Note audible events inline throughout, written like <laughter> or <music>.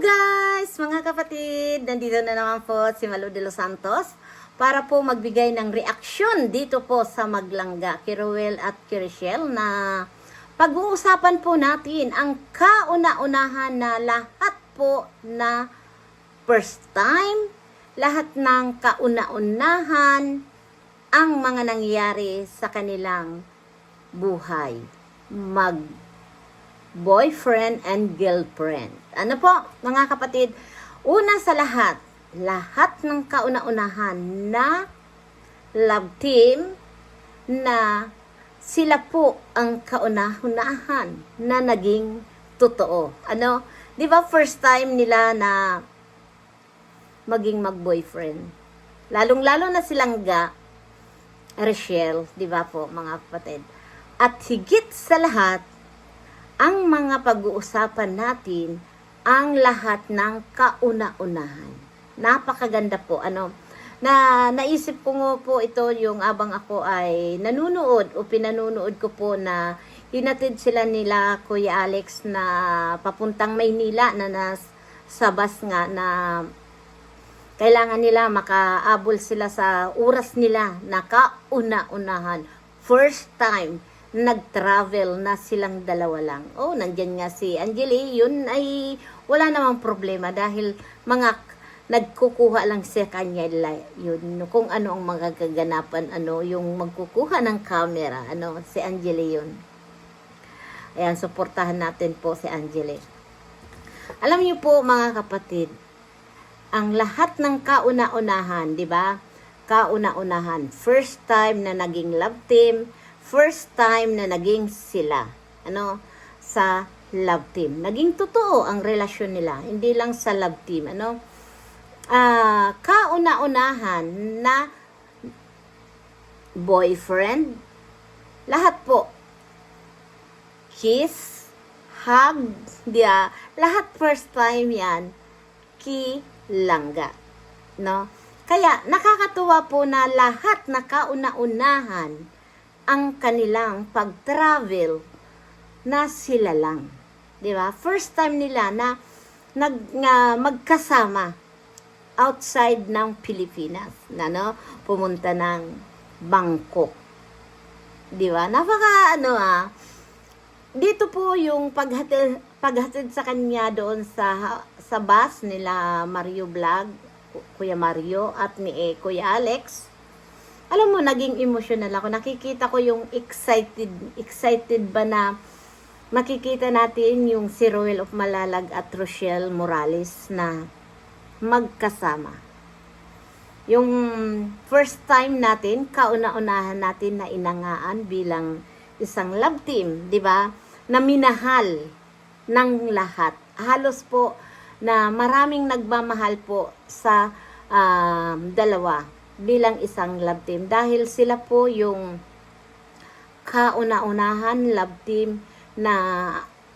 guys, mga kapatid, nandito na naman po si Malu de los Santos para po magbigay ng reaksyon dito po sa Maglangga, Kiruel at Kirishel na pag-uusapan po natin ang kauna-unahan na lahat po na first time, lahat ng kauna-unahan ang mga nangyari sa kanilang buhay. Mag boyfriend and girlfriend. Ano po, mga kapatid? Una sa lahat, lahat ng kauna-unahan na love team na sila po ang kauna-unahan na naging totoo. Ano? 'Di ba first time nila na maging mag-boyfriend? Lalong-lalo na silang ga Rachel, 'di ba po, mga kapatid? At higit sa lahat, ang mga pag-uusapan natin ang lahat ng kauna-unahan. Napakaganda po. Ano, na naisip ko nga po ito yung abang ako ay nanunood o pinanunood ko po na hinatid sila nila Kuya Alex na papuntang Maynila na nas, sa bus nga na kailangan nila makaabol sila sa oras nila na kauna-unahan. First time nag-travel na silang dalawa lang. Oh, nandyan nga si Angeli, yun ay wala namang problema dahil mga nagkukuha lang sa kanya yun. Kung ano ang mga kaganapan ano yung magkukuha ng camera ano si Angeli yun. Ayan suportahan natin po si Angeli. Alam niyo po mga kapatid ang lahat ng kauna-unahan di ba? Kauna-unahan first time na naging love team first time na naging sila ano sa love team. Naging totoo ang relasyon nila hindi lang sa love team ano. Ah kauna-unahan na boyfriend lahat po. Kiss hug dia lahat first time yan kilangga no? Kaya nakakatuwa po na lahat na kauna-unahan ang kanilang pag-travel na sila lang. 'Di ba? First time nila na nag nga magkasama outside ng Pilipinas, na no, pumunta ng Bangkok. 'Di ba? Napaka ano ah. Dito po yung paghatid paghatid sa kanya doon sa sa bus nila Mario Vlog, Kuya Mario at ni eh, Kuya Alex alam mo, naging emotional ako. Nakikita ko yung excited, excited ba na makikita natin yung si Roel of Malalag at Rochelle Morales na magkasama. Yung first time natin, kauna-unahan natin na inangaan bilang isang love team, di ba? Na minahal ng lahat. Halos po na maraming nagmamahal po sa um, dalawa bilang isang love team dahil sila po yung kauna-unahan love team na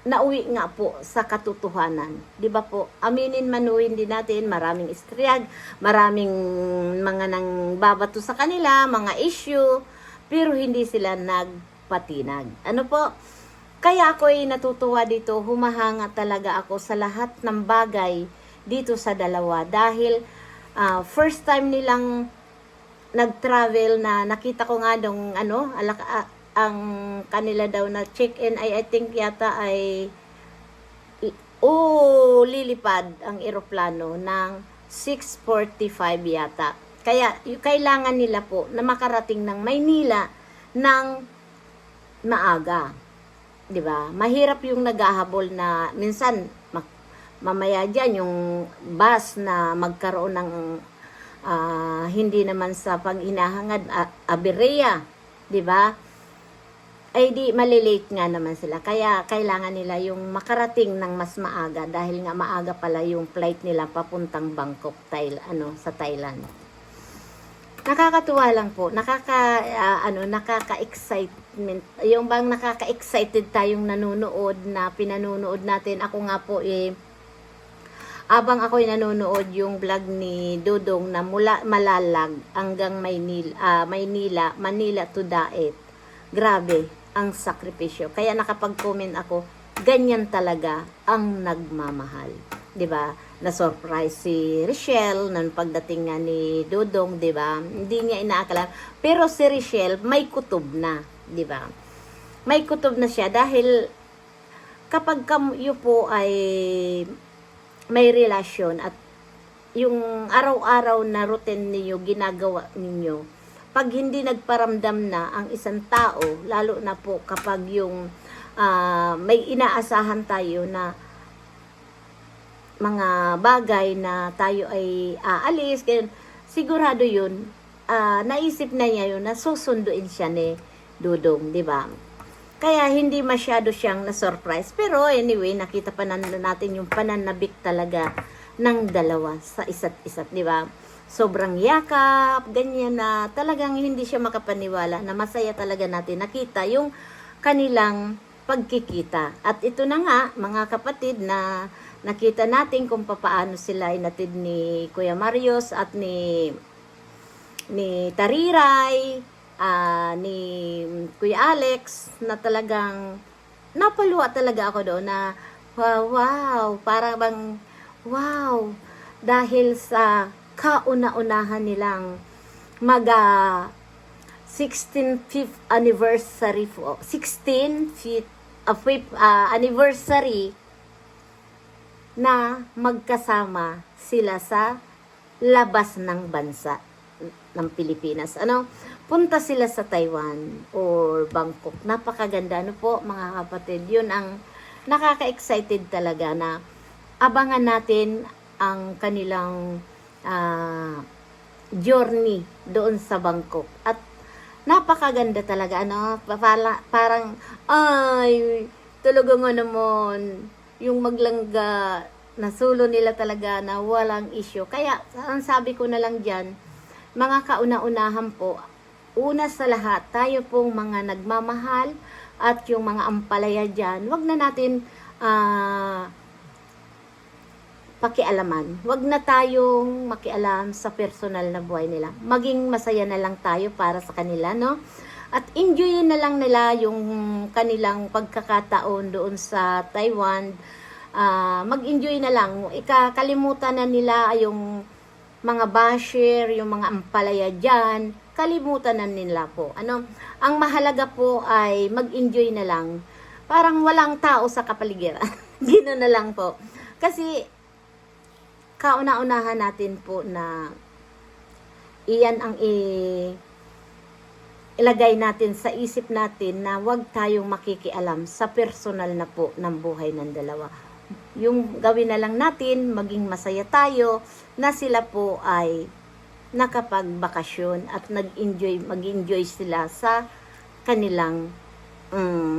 nauwi nga po sa katotohanan. 'Di ba po? Aminin manuhin din natin, maraming istriyag, maraming mga nang babato sa kanila, mga issue, pero hindi sila nagpatinag. Ano po? Kaya ako ay natutuwa dito, humahanga talaga ako sa lahat ng bagay dito sa dalawa dahil ah, first time nilang nag-travel na nakita ko nga dong ano alak, ah, ang kanila daw na check-in ay I think yata ay oh lilipad ang eroplano ng 6:45 yata. Kaya kailangan nila po na makarating ng Maynila ng maaga. 'Di ba? Mahirap yung naghahabol na minsan mamaya diyan yung bus na magkaroon ng ah, hindi naman sa pag-inahangad a- abereya, 'di ba? Ay di malilate nga naman sila. Kaya kailangan nila yung makarating ng mas maaga dahil nga maaga pala yung flight nila papuntang Bangkok, Thailand, ano, sa Thailand. Nakakatuwa lang po. Nakaka ah, ano, nakaka-excitement. Yung bang nakaka-excited tayong nanonood na pinanunood natin. Ako nga po eh abang ako'y nanonood yung vlog ni Dodong na mula Malalag hanggang Maynila, ah, Maynila, Manila to Daet. Grabe ang sakripisyo. Kaya nakapag-comment ako, ganyan talaga ang nagmamahal. 'di ba? Na surprise si Richelle nang pagdating nga ni Dodong, 'di ba? Hindi niya inaakala. Pero si Richelle may kutob na, 'di ba? May kutob na siya dahil kapag kayo po ay may relasyon at yung araw-araw na routine ninyo, ginagawa ninyo, pag hindi nagparamdam na ang isang tao, lalo na po kapag yung ah, may inaasahan tayo na mga bagay na tayo ay aalis, ganyan, sigurado yun, ah, naisip na niya yun na susunduin siya ni Dudong, di ba? Kaya hindi masyado siyang na-surprise. Pero anyway, nakita pa natin yung pananabik talaga ng dalawa sa isa't isa't, di ba? Sobrang yakap, ganyan na talagang hindi siya makapaniwala na masaya talaga natin nakita yung kanilang pagkikita. At ito na nga, mga kapatid, na nakita natin kung papaano sila inatid ni Kuya Marius at ni ni Tariray, ah, ni Kuya Alex, na talagang napaluwa talaga ako doon na wow, wow, para bang wow, dahil sa kauna-unahan nilang mag ah, 16th anniversary po, 16 feet uh, fifth, ah, anniversary na magkasama sila sa labas ng bansa ng Pilipinas. Ano? Punta sila sa Taiwan or Bangkok. Napakaganda. Ano po, mga kapatid? Yun ang nakaka-excited talaga na abangan natin ang kanilang ah, journey doon sa Bangkok. At napakaganda talaga. Ano? Pala, parang, ay, talaga nga naman, yung maglangga, nasulo nila talaga na walang issue. Kaya, ang sabi ko na lang dyan, mga kauna-unahan po, una sa lahat, tayo pong mga nagmamahal at yung mga ampalaya dyan, wag na natin ah, pakialaman. Wag na tayong makialam sa personal na buhay nila. Maging masaya na lang tayo para sa kanila, no? At enjoyin na lang nila yung kanilang pagkakataon doon sa Taiwan. Ah, mag-enjoy na lang. Ikakalimutan na nila yung mga basher, yung mga ampalaya dyan. Kalimutan na nila po. Ano? Ang mahalaga po ay mag-enjoy na lang. Parang walang tao sa kapaligiran. <laughs> Gino na lang po. Kasi kauna-unahan natin po na iyan ang i ilagay natin sa isip natin na huwag tayong makikialam sa personal na po ng buhay ng dalawa. Yung gawin na lang natin, maging masaya tayo na sila po ay nakapagbakasyon at nag-enjoy, mag-enjoy sila sa kanilang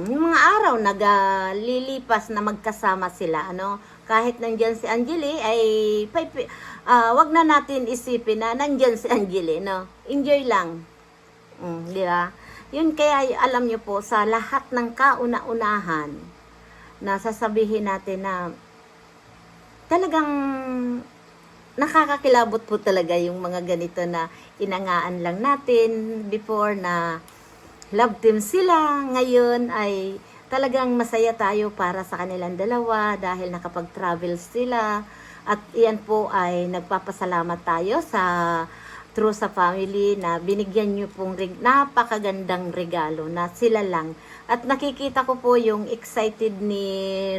yung mga araw nagalilipas na magkasama sila ano? Kahit nandyan si Angeli ay ah, wag na natin isipin na nandyan si Angeli no? Enjoy lang. Mm, di ba? Yun kaya alam nyo po sa lahat ng kauna-unahan na sasabihin natin na talagang nakakakilabot po talaga yung mga ganito na inangaan lang natin before na love team sila. Ngayon ay talagang masaya tayo para sa kanilang dalawa dahil nakapag-travel sila. At iyan po ay nagpapasalamat tayo sa True sa Family na binigyan nyo pong reg- napakagandang regalo na sila lang. At nakikita ko po yung excited ni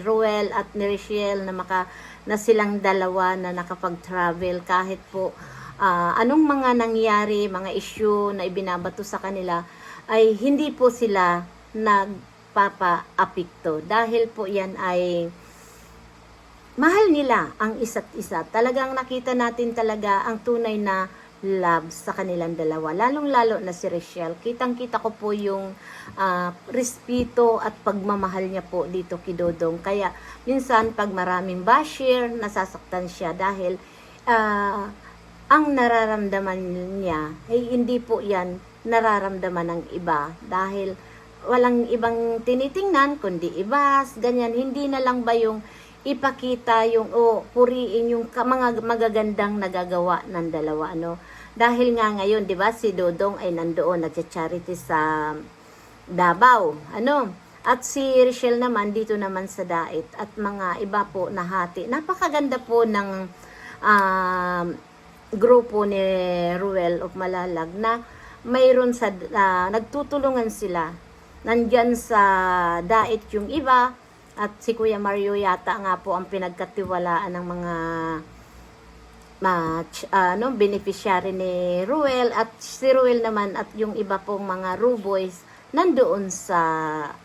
Ruel at ni Richelle na maka na silang dalawa na nakapag-travel kahit po ah, anong mga nangyari, mga issue na ibinabato sa kanila ay hindi po sila nagpapa-apikto dahil po yan ay mahal nila ang isa't isa. Talagang nakita natin talaga ang tunay na love sa kanilang dalawa. Lalong-lalo na si Rachel. Kitang-kita ko po yung ah, respeto at pagmamahal niya po dito kay Dodong. Kaya minsan pag maraming basher, nasasaktan siya dahil ah, ang nararamdaman niya ay hindi po yan nararamdaman ng iba dahil walang ibang tinitingnan kundi ibas, ganyan. Hindi na lang ba yung ipakita yung o puriin yung mga magagandang nagagawa ng dalawa ano dahil nga ngayon 'di ba si Dodong ay nandoon nagcha-charity sa Davao ano At si Richelle naman dito naman sa Dait at mga iba po na hati. Napakaganda po ng um, grupo ni Ruel of Malalag na mayroon sa ah, nagtutulungan sila. Nandyan sa Dait yung iba at si Kuya Mario yata nga po ang pinagkatiwalaan ng mga ma ch- ano beneficiary ni Ruel at si Ruel naman at yung iba pong mga Ruboys nandoon sa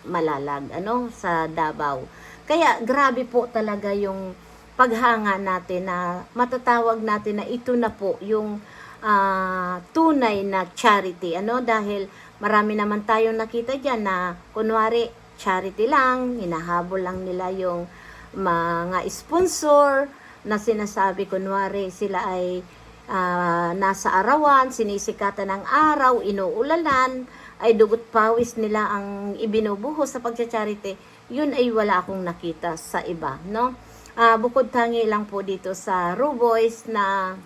Malalag ano sa Davao. Kaya grabe po talaga yung paghanga natin na matatawag natin na ito na po yung ah, tunay na charity ano dahil marami naman tayong nakita diyan na kunwari charity lang, hinahabol lang nila yung mga sponsor na sinasabi kunwari sila ay ah, nasa arawan, sinisikatan ng araw, inuulalan, ay dugot pawis nila ang ibinubuhos sa pagcha-charity, yun ay wala akong nakita sa iba, no? Ah, bukod tangi lang po dito sa Ruboys na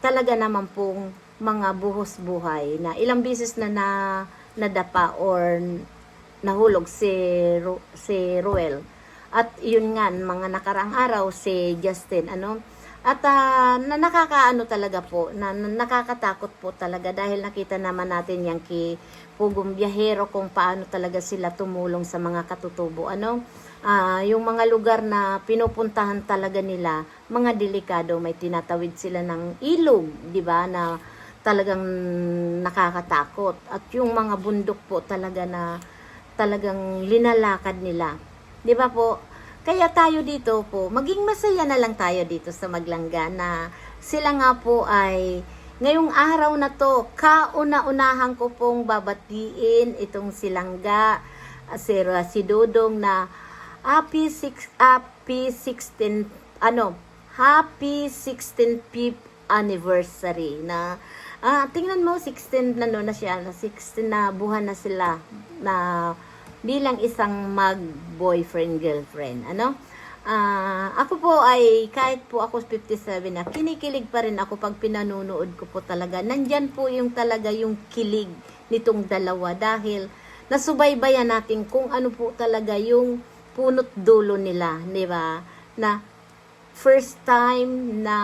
talaga naman pong mga buhos buhay na ilang beses na na nadapa or nahulog si Ru, si Ruel. At yun nga mga nakaraang araw si Justin ano at ah, na nakakaano talaga po na, na nakakatakot po talaga dahil nakita naman natin yang ki Pugong Biyahero kung paano talaga sila tumulong sa mga katutubo ano Ah, yung mga lugar na pinupuntahan talaga nila, mga delikado, may tinatawid sila ng ilog, 'di ba, na talagang nakakatakot. At yung mga bundok po talaga na talagang linalakad nila. 'Di ba po? Kaya tayo dito po, maging masaya na lang tayo dito sa Maglangga na sila nga po ay ngayong araw na to, kauna-unahan ko pong babatiin itong silangga, si, si Dodong na happy six happy 16 ano happy 16th anniversary na ah, tingnan mo 16 na no na siya na 16 na buhan na sila na bilang isang mag boyfriend girlfriend ano Ah, ako po ay kahit po ako 57 na kinikilig pa rin ako pag pinanunood ko po talaga nandyan po yung talaga yung kilig nitong dalawa dahil nasubaybayan natin kung ano po talaga yung punot dulo nila, di ba? Na first time na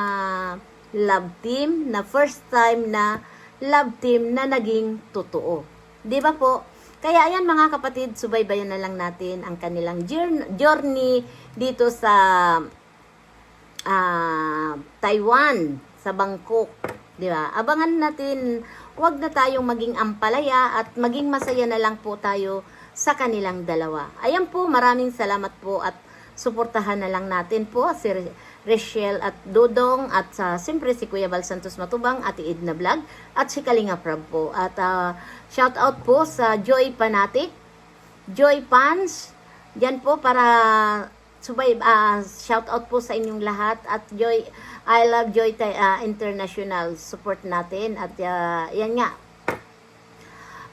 love team, na first time na love team na naging totoo. Di ba po? Kaya ayan mga kapatid, subaybayan na lang natin ang kanilang jour- journey dito sa ah, Taiwan, sa Bangkok. Di ba? Abangan natin, wag na tayong maging ampalaya at maging masaya na lang po tayo sa kanilang dalawa. Ayan po, maraming salamat po at suportahan na lang natin po si Rachel at Dodong at sa siyempre si Kuya Bal Santos Matubang, Ate Edna Vlog at si Kalinga Prab po. At ah, shout out po sa Joy Panatic, Joy Pans, Diyan po para subay ah, shout out po sa inyong lahat. At Joy I love Joy ah, International. Support natin. At ah, yan nga.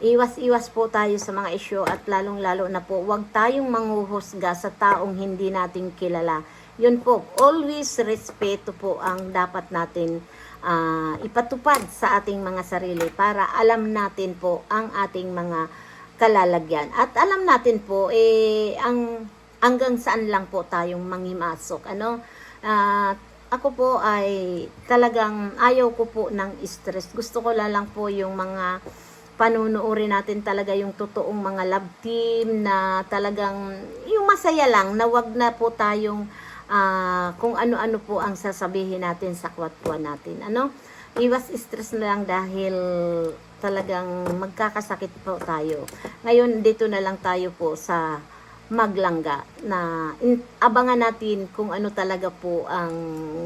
Iwas-iwas po tayo sa mga isyo at lalong-lalo na po, huwag tayong manghuhusga sa taong hindi natin kilala. Yun po, always respeto po ang dapat natin ah, ipatupad sa ating mga sarili para alam natin po ang ating mga kalalagyan. At alam natin po, eh, ang hanggang saan lang po tayong mangimasok. Ano? Ah, ako po ay talagang ayaw ko po ng stress. Gusto ko lang po yung mga panunuorin natin talaga yung totoong mga love team na talagang yung masaya lang na wag na po tayong ah, kung ano-ano po ang sasabihin natin sa kwatwa natin. Ano? Iwas stress na lang dahil talagang magkakasakit po tayo. Ngayon, dito na lang tayo po sa maglangga na in- abangan natin kung ano talaga po ang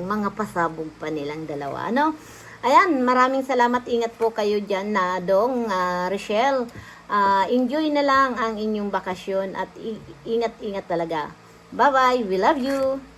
mga pasabog pa nilang dalawa. Ano? Ayan, maraming salamat. Ingat po kayo dyan na dong, ah, Rochelle. Ah, enjoy na lang ang inyong bakasyon at ingat-ingat talaga. Bye-bye. We love you.